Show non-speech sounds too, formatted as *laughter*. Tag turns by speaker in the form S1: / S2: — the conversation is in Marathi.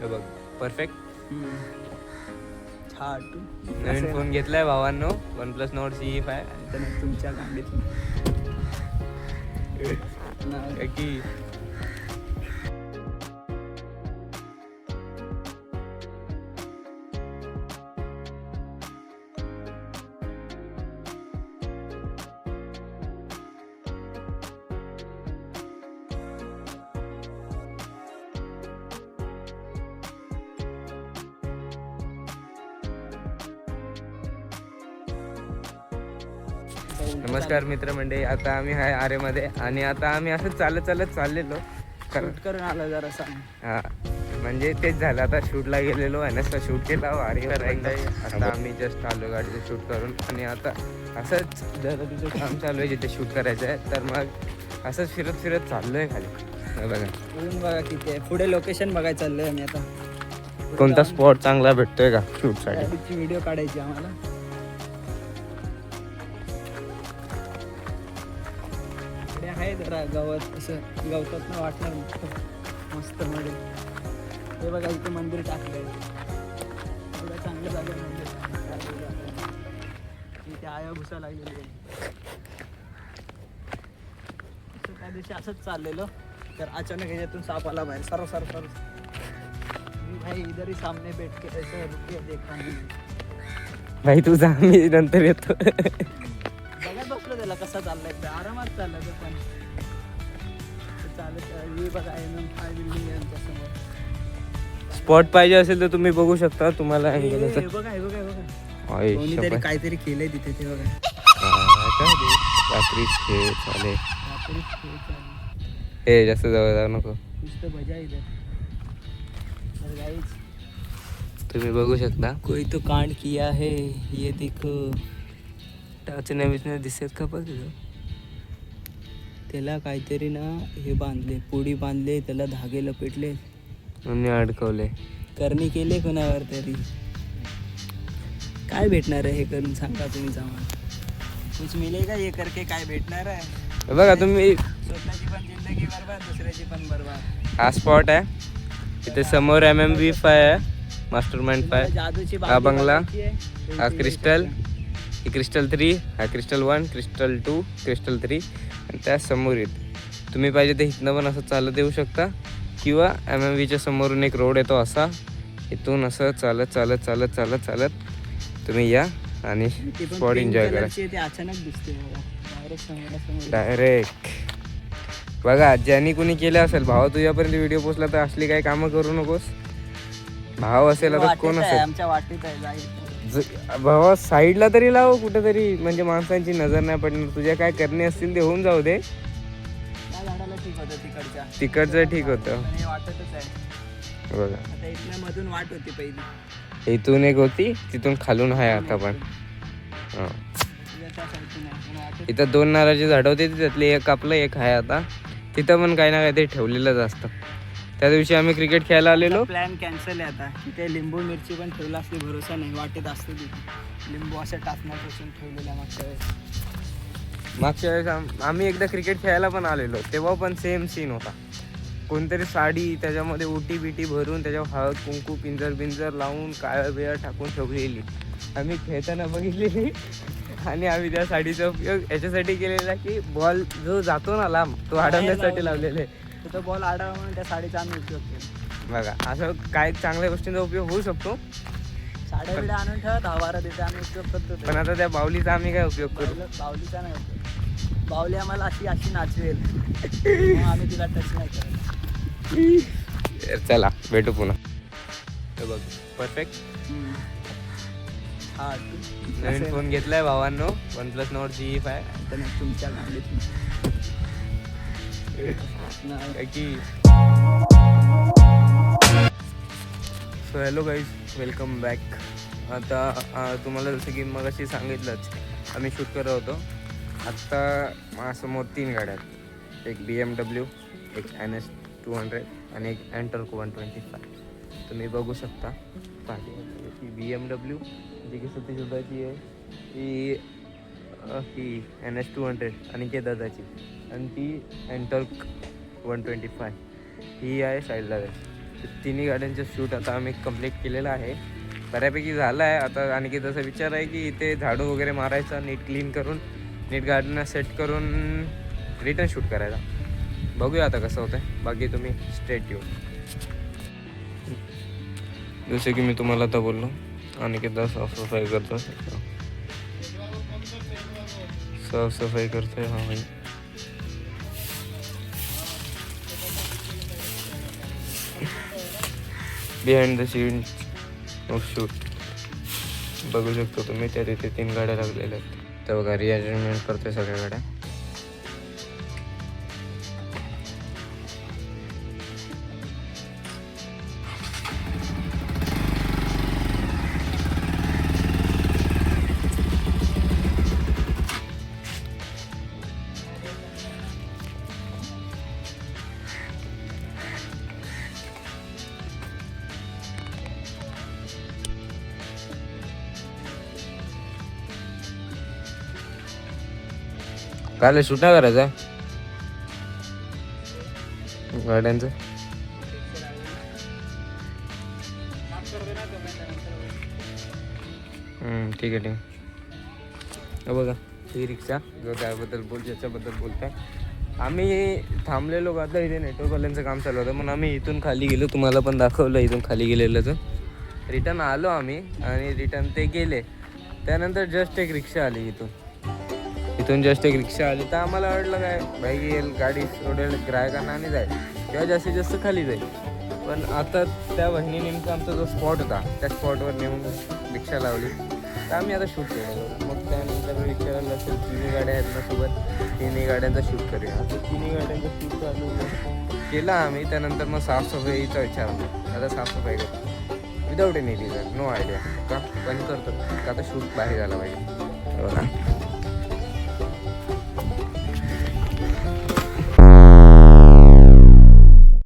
S1: हे बघ परफेक्ट
S2: छान
S1: नवीन फोन घेतलाय भावांनो OnePlus note C five
S2: तुमच्या गाडीत. *laughs* *laughs*
S1: की. नमस्कार मित्र मंडळी आता आम्ही आहे आरेमध्ये आणि आता आम्ही असं चालत चालत चाललेलो.
S2: शूट करून आला जरा सांग
S1: हा म्हणजे तेच झालं आता शूटला गेलेलो आहे ना शूट केला आरेवर एकदा आता आम्ही जस्ट आलो गाडीचं शूट करून आणि आता असंच जर तिचं काम चालू आहे जिथे शूट करायचं आहे तर मग असंच फिरत फिरत चाललोय खाली. हे बघा.
S2: अजून बघा किती आहे. पुढे लोकेशन बघायला चाललोय आम्ही आता.
S1: कोणता स्पॉट चांगला भेटतोय का? शूटसाठी
S2: व्हिडिओ काढायची आम्हाला. आहे जरा गवत असं गवतात ना वाटणार मस्त- मध्ये. हे बघा इथे मंदिर टाकलंय. एवढं चांगलं जागा मंदिर. इथे आया भुसा लागलेली आहे. त्या दिवशी असंच चाललेलो तर अचानक ह्याच्यातून साप आला बाहेर. Sir sir sir. मी भाई इधर ही सामने बैठ के ऐसे रुके देखा नहीं.
S1: तू जा मी नंतर येतो. *laughs*
S2: चाललाय आरामात चाललाय तो पण. ते चालत हे बघा एम एम फाय बिल्डिंग यांच्या समोर
S1: स्पॉट पाहिजे असेल तर तुम्ही बघू शकता. तुम्हाला
S2: बघा हे बघा बघा. काहीतरी केलंय तिथे ते बघा.
S1: खेळ चालेल
S2: चालू.
S1: हे जास्त जवळ जाऊ नको. तुम्ही बघू शकता.
S2: कोई तो कांड किया है ये देखो.
S1: टाचण्या बिचण्या दिसत का बघ
S2: त्याला काहीतरी ना हे बांधले पुडी बांधले त्याला धागे लपेटले.
S1: म्हणून अडकवले.
S2: करणी केले कोणावर तरी? काय भेटणार आहे हे करून सांगा तुम्ही आम्हाला कुछ मिलेगा ये करके काय भेटणार आहे?
S1: हे बघा तुम्ही
S2: स्वतःची पण जिंदगी बरबाद दुसऱ्याची पण बरबाद.
S1: हा स्पॉट आहे. इथे समोर एम एम बी फाय आहे मास्टर माइंड फाय हा बंगला. हा क्रिस्टल ही क्रिस्टल थ्री हा crystal one crystal two crystal three आणि त्या समोर येत. तुम्ही पाहिजे तर इथनं पण असं चालत येऊ शकता. किंवा एम एम बीच्या समोरून एक रोड येतो असा. इथून असं चालत चालत चालत चालत चालत तुम्ही या आणि
S2: ती
S1: स्पॉट एन्जॉय करा.
S2: ती अचानक दिसते डायरेक्ट
S1: बघा ज्यांनी कोणी केलं असेल भावा तुझ्यापर्यंत व्हिडिओ पोचला तर असली काही कामं करू नकोस. भाव असेल आता कोण असेल?
S2: आमच्या वाटेत
S1: भावा साईडला तरी लाव कुठेतरी. म्हणजे माणसांची नजर नाही पडणार. तुझ्या काय करणे असतील ते होऊन जाऊ दे. तिकडचं ठीक होतं. बघा.
S2: आता इथल्या मधून वाट होती पहिली.
S1: इथून एक होती तिथून खालून आहे आता पण. हा. इथं दोन नारळाची झाडं होती त्यातली एक आपलं एक आहे आता. तिथं पण काही ना काहीतरी ठेवलेलंच असतं. त्या दिवशी आम्ही क्रिकेट खेळायला आलेलो.
S2: प्लॅन कॅन्सल आहे आता. तिथे लिंबू मिरची पण ठेवला असली भरोसा नाही. वाटेत असते तिथे लिंबू असं टाकण्यापासून ठेवलेला मागच्या वेळेस.
S1: मागच्या वेळेस आम- आम्ही एकदा क्रिकेट खेळायला पण आलेलो. तेव्हा पण सेम सीन होता. कोणतरी साडी त्याच्यामध्ये उटी बिटी भरून त्याच्यावर हळद कुंकू पिंजर बिंजर लावून काळं बिळं टाकून ठेवलेली. आम्ही खेळताना बघितलेली. आणि आम्ही त्या साडीचा उपयोग याच्यासाठी केलेला की बॉल जो जातो ना लांब तो अडवण्यासाठी लावलेले
S2: तिथं बॉल आडावा म्हणून त्या साडीचा आम्ही उपयोग केला.
S1: बघा असं काय चांगल्या गोष्टींचा उपयोग होऊ शकतो.
S2: साड्या बिड्या आणून ठेवा दहा बारा तिथे आम्ही उपयोग करतो ते.
S1: पण आता त्या बावलीचा आम्ही काय उपयोग करू?
S2: बावलं- बावलीचा नाही उपयोग. बावली आम्हाला अशी अशी नाचवेल. मग आम्ही तिला टच नाही करत.
S1: तर चला भेटू पुन्हा. हे बघ परफेक्ट
S2: हा तू
S1: नवीन फोन घेतलाय भावांनो OnePlus note G five
S2: तर तुमच्या गाडीत
S1: so hello guys welcome back आता तुम्हाला जसं की मग अशी सांगितलंच आम्ही शूट करत होतो. आत्ता माझ्यासमोर तीन गाड्या आहेत. एक बी एम डब्ल्यू एक एन एस टू हंड्रेड आणि एक अँटर्क वन ट्वेंटी फाय तुम्ही बघू शकता. ती बी एम डब्ल्यू जी की सतीश दादाची आहे ती ही एन एस टू हंड्रेड आणि के दादाची आणि ती अँटर्क वन ट्वेंटी फाय ही आहे साईडला तिन्ही गाड्यांचं शूट आता आम्ही कंप्लीट केलेलं आहे. बऱ्यापैकी झालं आहे. आता आणखी तसा विचार आहे की इथे झाडू वगैरे मारायचा नीट क्लीन करून नीट गार्डन सेट करून रिटर्न शूट करायचा बघूया आता कसं होतं बाकी तुम्ही स्ट्रेट येऊ. जसे की मी तुम्हाला आता बोललो आणखी एकदा साफसफाई करतो साफसफाई करतोय हा भाई. बिहाइंड द सीन शूट बघू शकतो तुम्ही त्या तिथे तीन गाड्या लागलेल्या आहेत. तर बघा रिअरेंजमेंट करतोय सगळ्या गाड्या. काल शूट नाही करायचा? गाड्यांचं. ठीक आहे ठीक आहे. बघा ही रिक्षा जो त्याबद्दल बोल ज्याच्याबद्दल बोलताय. आम्ही थांबलेलो का आता इथे नेटवर्कवाल्यांचं काम चालू होतं म्हणून आम्ही इथून खाली गेलो. तुम्हाला पण दाखवलं इथून खाली गेलेलं रिटर्न आलो आम्ही आणि रिटर्न ते गेले. त्यानंतर जस्ट एक रिक्षा आली इथून. इथून जस्ट एक रिक्षा आली तर आम्हाला वाटलं काय भाई येईल गाडी सोडेल ग्राहकांना आणि जाईल. किंवा जास्तीत जास्त खाली जाईल. पण आता त्या बहिणी नेमका आमचा जो स्पॉट होता त्या स्पॉटवर नेऊन रिक्षा लावली. तर आम्ही आता शूट केलं. मग त्यानंतर विचारलं असेल तिन्ही गाड्या आहेत ना सोबत तिन्ही गाड्यांचा शूट करूया. आता तिन्ही गाड्यांचा शूट चालू केला आम्ही त्यानंतर मग साफसफाईचा विचार आता साफसफाई करतो. Without any reason no idea का? पण करतो. का आता शूट बाहेर झाला पाहिजे. हो